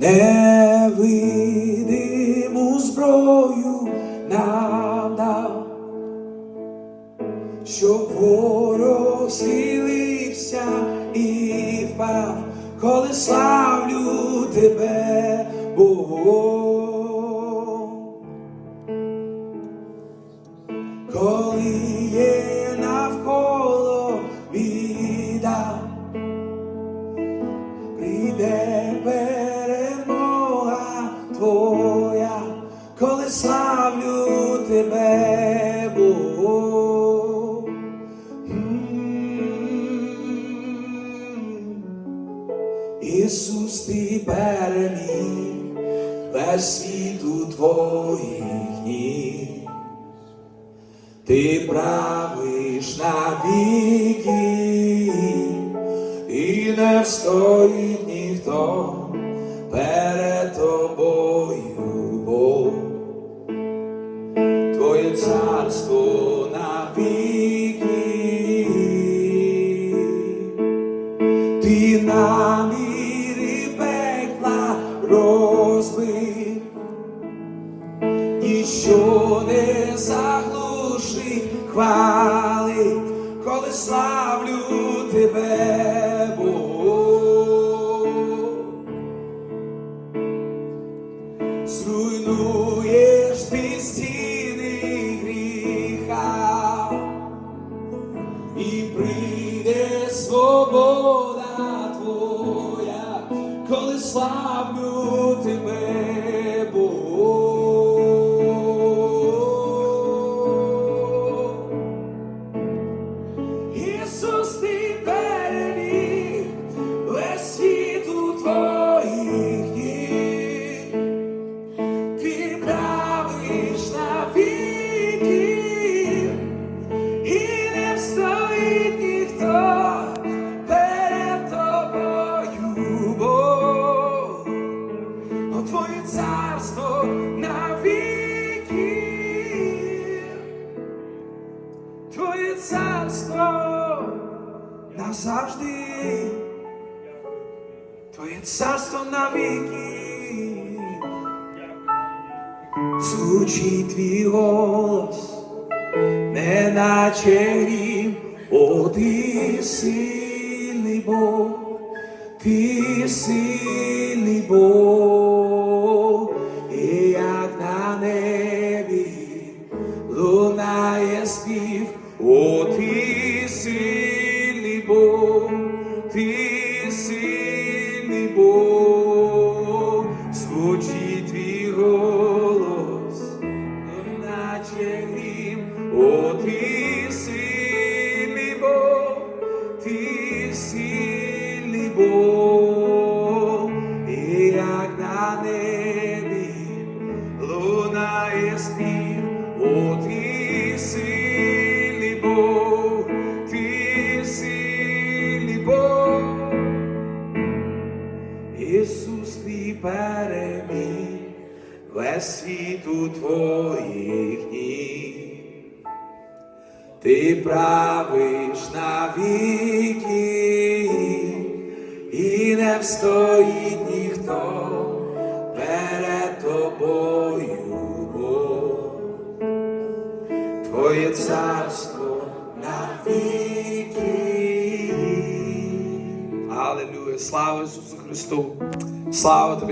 невидиму зброю нам дав, щоб ворог схилився і впав, коли славлю тебе, Бог. Ісус, ти переміг весь світ у твоїх ніг. Ти правиш на віки, і не встоїть ніхто перед тобою, Бог. Твоє царство розбив ніщо не заглушить хвали, коли славлю тебе, Бог. Зруйнуєш ти стіни славлю тебе, Твоє царство на віки, Твоє царство назавжди, Твоє царство на віки, звучить твій голос, неначе грім, о ти сильний Бог, ти сильний Бог, ти сильний Бог, ти сильний Бог, звучить твій голос, наче грім, о ти сильний Бог, ти сильний Бог, і як на небі лунає спів, о ти переміг весь світ у твоїх ніг. Ти правиш на віки, і не встоїть ніхто перед тобою, Бог. Твоє царство на віки. Аллилуйя, слава Ісусу Христу, слава тобі.